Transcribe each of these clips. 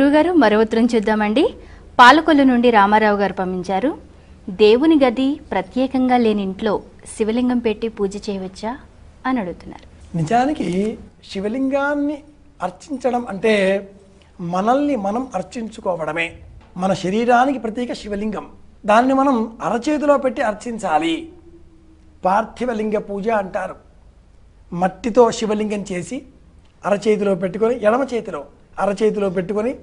గురుగారు మరో ఉత్తరం చూద్దామండి. పాలకొల్లు నుండి రామారావు గారు పంపించారు. దేవుని గది ప్రత్యేకంగా లేని ఇంట్లో శివలింగం పెట్టి పూజ చేయవచ్చా అని అడుగుతున్నారు. నిజానికి శివలింగాన్ని అర్చించడం అంటే మనల్ని మనం అర్చించుకోవడమే. మన శరీరానికి ప్రతీక శివలింగం. దాన్ని మనం అరచేతిలో పెట్టి అర్చించాలి. పార్థివలింగ పూజ అంటారు. మట్టితో శివలింగం చేసి అరచేతిలో పెట్టుకొని ఎడమ చేతిలో అరచేతిలో పెట్టుకొని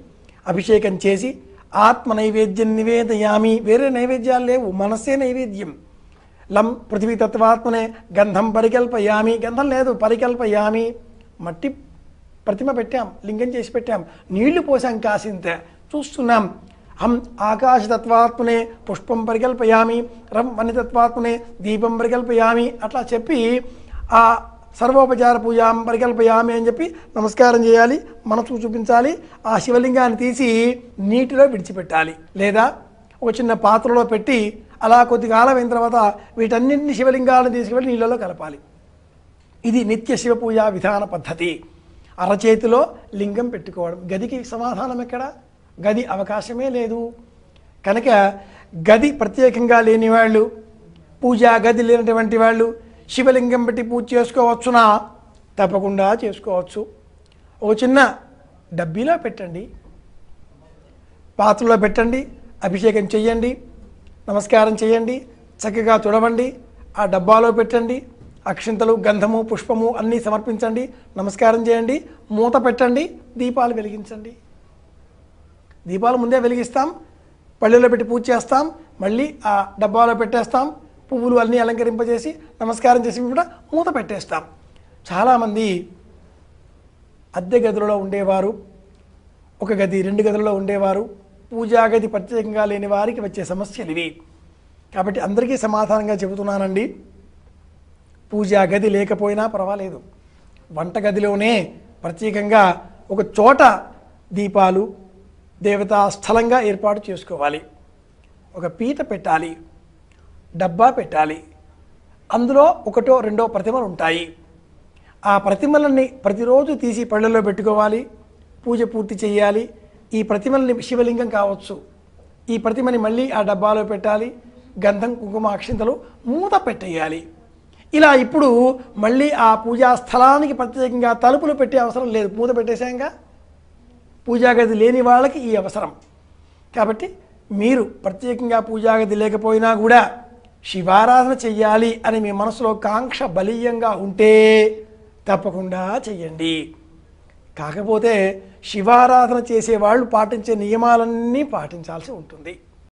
అభిషేకం చేసి ఆత్మ నైవేద్యం నివేదయామి. వేరే నైవేద్యాలు లేవు. మనస్సే నైవేద్యం. లం పృథివీ తత్వాత్మనే గంధం పరికల్పయామి. గంధం లేదు పరికల్పయామి. మట్టి ప్రతిమ పెట్టాం లింగం చేసి పెట్టాం. నీళ్ళు పోసాం కాసింత. చూస్తున్నాం. హం ఆకాశతత్వాత్మనే పుష్పం పరికల్పయామి. రం వన్యతత్వాత్మనే దీపం పరికల్పయామి. అట్లా చెప్పి ఆ సర్వోపచార పూజాం పరికల్పయామి అని చెప్పి నమస్కారం చేయాలి మనసు చూపించాలి ఆ శివలింగాన్ని తీసి నీటిలో విడిచిపెట్టాలి. లేదా ఒక చిన్న పాత్రలో పెట్టి అలా కొద్ది కాలం అయిన తర్వాత వీటన్నింటిని శివలింగాలను తీసుకువెళ్ళి నీళ్ళలో కలపాలి. ఇది నిత్య శివ పూజ విధాన పద్ధతి. అరచేతిలో లింగం పెట్టుకోవడం. గదికి సమాధానం ఎక్కడ? గది అవకాశమే లేదు. కనుక గది ప్రత్యేకంగా లేని వాళ్ళు పూజా గది లేనటువంటి వాళ్ళు శివలింగం పెట్టి పూజ చేసుకోవచ్చునా? తప్పకుండా చేసుకోవచ్చు. ఒక చిన్న డబ్బీలో పెట్టండి. పాత్రలో పెట్టండి అభిషేకం చేయండి నమస్కారం చేయండి చక్కగా తుడవండి ఆ డబ్బాలో పెట్టండి అక్షింతలు గంధము పుష్పము అన్నీ సమర్పించండి నమస్కారం చేయండి మూత పెట్టండి దీపాలు వెలిగించండి. దీపాలు ముందే వెలిగిస్తాం పళ్ళెలో పెట్టి పూజ చేస్తాం మళ్ళీ ఆ డబ్బాలో పెట్టేస్తాం పువ్వులు అన్నీ అలంకరింపజేసి నమస్కారం చేసి కూడా మూత పెట్టేస్తాం చాలామంది అద్దె గదులలో ఉండేవారు ఒక గది రెండు గదులలో ఉండేవారు పూజా గది ప్రత్యేకంగా లేని వారికి వచ్చే సమస్యలు ఇవి. కాబట్టి అందరికీ సమాధానంగా చెబుతున్నానండి. పూజా గది లేకపోయినా పర్వాలేదు. వంటగదిలోనే ప్రత్యేకంగా ఒక చోట దీపాలు దేవతా స్థలంగా ఏర్పాటు చేసుకోవాలి. ఒక పీట పెట్టాలి. డబ్బా పెట్టాలి. అందులో ఒకటో రెండో ప్రతిమలు ఉంటాయి. ఆ ప్రతిమలని ప్రతిరోజు తీసి పళ్ళలో పెట్టుకోవాలి. పూజ పూర్తి చేయాలి. ఈ ప్రతిమల్ని శివలింగం కావచ్చు. ఈ ప్రతిమని మళ్ళీ ఆ డబ్బాలో పెట్టాలి. గంధం కుంకుమ అక్షింతలు మూత పెట్టేయాలి. ఇలా ఇప్పుడు మళ్ళీ ఆ పూజా స్థలానికి ప్రత్యేకంగా తలుపులు పెట్టే అవసరం లేదు. మూత పెట్టేశాంగా? పూజాగది లేని వాళ్ళకి ఈ అవసరం. కాబట్టి మీరు ప్రత్యేకంగా పూజాగది లేకపోయినా కూడా శివారాధన చెయ్యాలి అని మీ మనసులో కాంక్ష బలీయంగా ఉంటే తప్పకుండా చెయ్యండి. కాకపోతే శివారాధన చేసే వాళ్ళు పాటించే నియమాలన్నీ పాటించాల్సి ఉంటుంది.